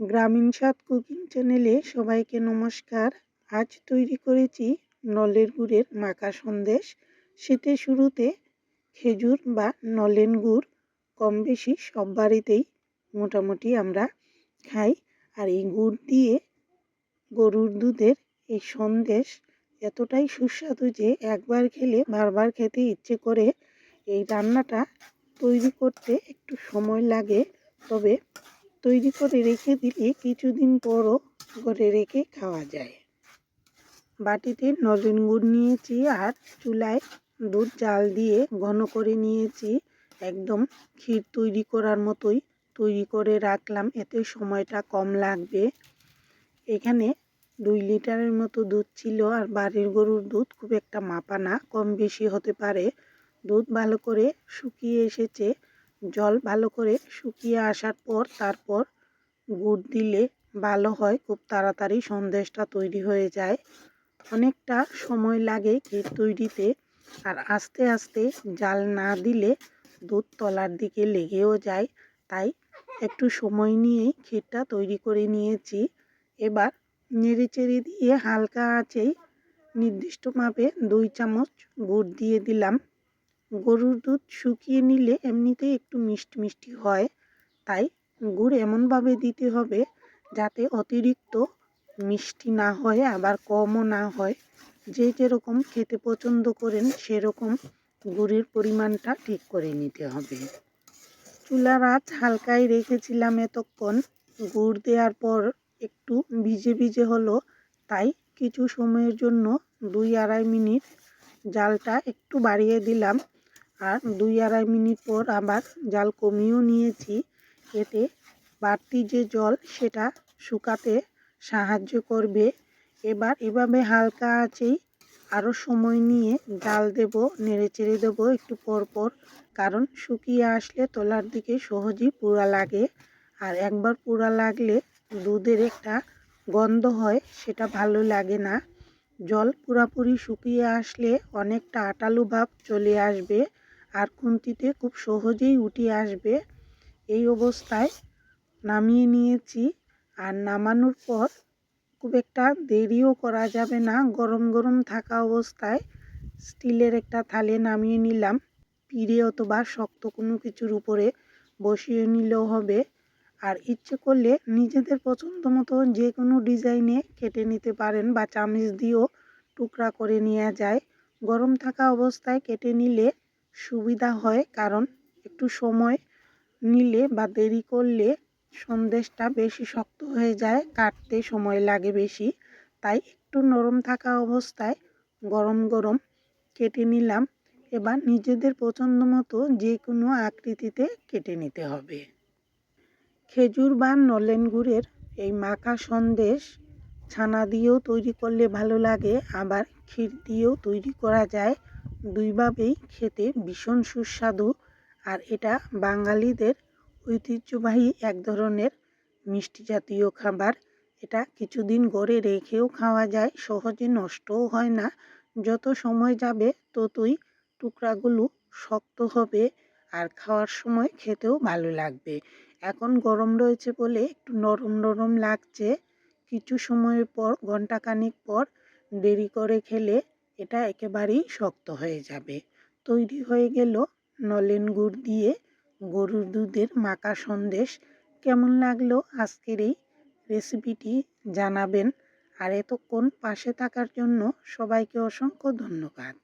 গ্রামীণ স্বাদ কুকিং চ্যানেলে সবাইকে নমস্কার। আজ তৈরি করেছি নলের গুড়ের মাখা সন্দেশ। শীতের শুরুতে খেজুর বা নলেন গুড় কম বেশি সব বাড়িতেই মোটামুটি আমরা খাই। আর এই গুড় দিয়ে গরুর দুধের এই সন্দেশ এতটাই সুস্বাদু যে একবার খেলে বারবার খেতে ইচ্ছে করে। এই রান্নাটা তৈরি করতে একটু সময় লাগে, তবে তৈরি করে রেখে দিলে কিছুদিন পরও করে রেখে খাওয়া যায়। বাটিতে নলেন গুড় নিয়েছি আর চুলায় দুধ জাল দিয়ে ঘন করে নিয়েছি। একদম ক্ষীর তৈরি করার মতোই তৈরি করে রাখলাম, এতে সময়টা কম লাগবে। এখানে দুই লিটারের মতো দুধ ছিল আর বাড়ির গরুর দুধ খুব একটা মাপা না, কম বেশি হতে পারে। দুধ ভালো করে শুকিয়ে এসেছে জল ভালো করে শুকিয়ে আসার পর তারপর গুড় দিলে ভালো হয়। খুব তাড়াতাড়ি সন্দেশটা তৈরি হয়ে যায়। অনেকটা সময় লাগে ক্ষীর তৈরিতে আর আস্তে আস্তে জাল না দিলে দুধ তলার দিকে লেগেও যায়। তাই একটু সময় নিয়েই ক্ষীরটা তৈরি করে নিয়েছি। এবার নেড়ে চেড়ে দিয়ে হালকা আঁচেই নির্দিষ্ট মাপে দুই চামচ গুড় দিয়ে দিলাম। গরুর দুধ শুকিয়ে নিলে এমনিতেই একটু মিষ্টি মিষ্টি হয়। তাই গুড় এমনভাবে দিতে হবে যাতে অতিরিক্ত মিষ্টি না হয়, আবার কমও না হয়। যে যেরকম খেতে পছন্দ করেন, সেরকম গুড়ের পরিমাণটা ঠিক করে নিতে হবে। চুলার আঁচ হালকাই রেখেছিলাম এতক্ষণ। গুড় দেওয়ার পর একটু ভিজে ভিজে হলো, তাই কিছু সময়ের জন্য দুই আড়াই মিনিট জালটা একটু বাড়িয়ে দিলাম। আর দুই আড়াই মিনিট পর আবার জাল কমিয়েও নিয়েছি। এতে বাড়তি যে জল সেটা শুকাতে সাহায্য করবে। এবার এভাবে হালকা আছেই আরও সময় নিয়ে জাল দেব নেড়ে চেড়ে দেবো একটু পর পর। কারণ শুকিয়ে আসলে তোলার দিকে সহজেই পোড়া লাগে। আর একবার পোড়া লাগলে দুধের একটা গন্ধ হয়, সেটা ভালো লাগে না। জল পুরাপুরি শুকিয়ে আসলে অনেকটা আটালু ভাব চলে আসবে। আর খুন্তিতে খুব সহজেই উঠে আসবে। এই অবস্থায় নামিয়ে নিয়েছি। আর নামানোর পর খুব একটা দেরিও করা যাবে না। গরম গরম থাকা অবস্থায় স্টিলের একটা থালে নামিয়ে নিলাম। পিড়ে অথবা শক্ত কোনো কিছুর উপরে বসিয়ে নিলেও হবে। আর ইচ্ছে করলে নিজেদের পছন্দ মতো যে কোনো ডিজাইনে কেটে নিতে পারেন বা চামিচ দিয়েও টুকরা করে নেওয়া যায়। গরম থাকা অবস্থায় কেটে নিলে সুবিধা হয়, কারণ একটু সময় নিলে বা দেরি করলে সন্দেশটা বেশি শক্ত হয়ে যায়, কাটতে সময় লাগে বেশি। তাই একটু নরম থাকা অবস্থায় গরম গরম কেটে নিলাম। এবার নিজেদের পছন্দ মতো যে কোনো আকৃতিতে কেটে নিতে হবে। খেজুর বা নলেন গুড়ের এই মাখা সন্দেশ ছানা দিয়েও তৈরি করলে ভালো লাগে, আবার ক্ষীর দিয়েও তৈরি করা যায়। দুইভাবেই খেতে ভীষণ সুস্বাদু আর এটা বাঙালিদের ঐতিহ্যবাহী এক ধরনের মিষ্টি জাতীয় খাবার। এটা কিছুদিন গড়ে রেখেও খাওয়া যায়, সহজে নষ্টও হয় না। যত সময় যাবে, ততই টুকরাগুলো শক্ত হবে আর খাওয়ার সময় খেতেও ভালো লাগবে। এখন গরম রয়েছে বলে একটু নরম নরম লাগছে। কিছু সময়ের পর ঘন্টাখানিক পর দেরি করে খেলে এটা একেবারেই শক্ত হয়ে যাবে। তৈরি হয়ে গেল নলেন গুড় দিয়ে গরুর দুধের মাখা সন্দেশ। কেমন লাগল আজকের এই রেসিপিটি জানাবেন। আর এতক্ষণ পাশে থাকার জন্য সবাইকে অসংখ্য ধন্যবাদ।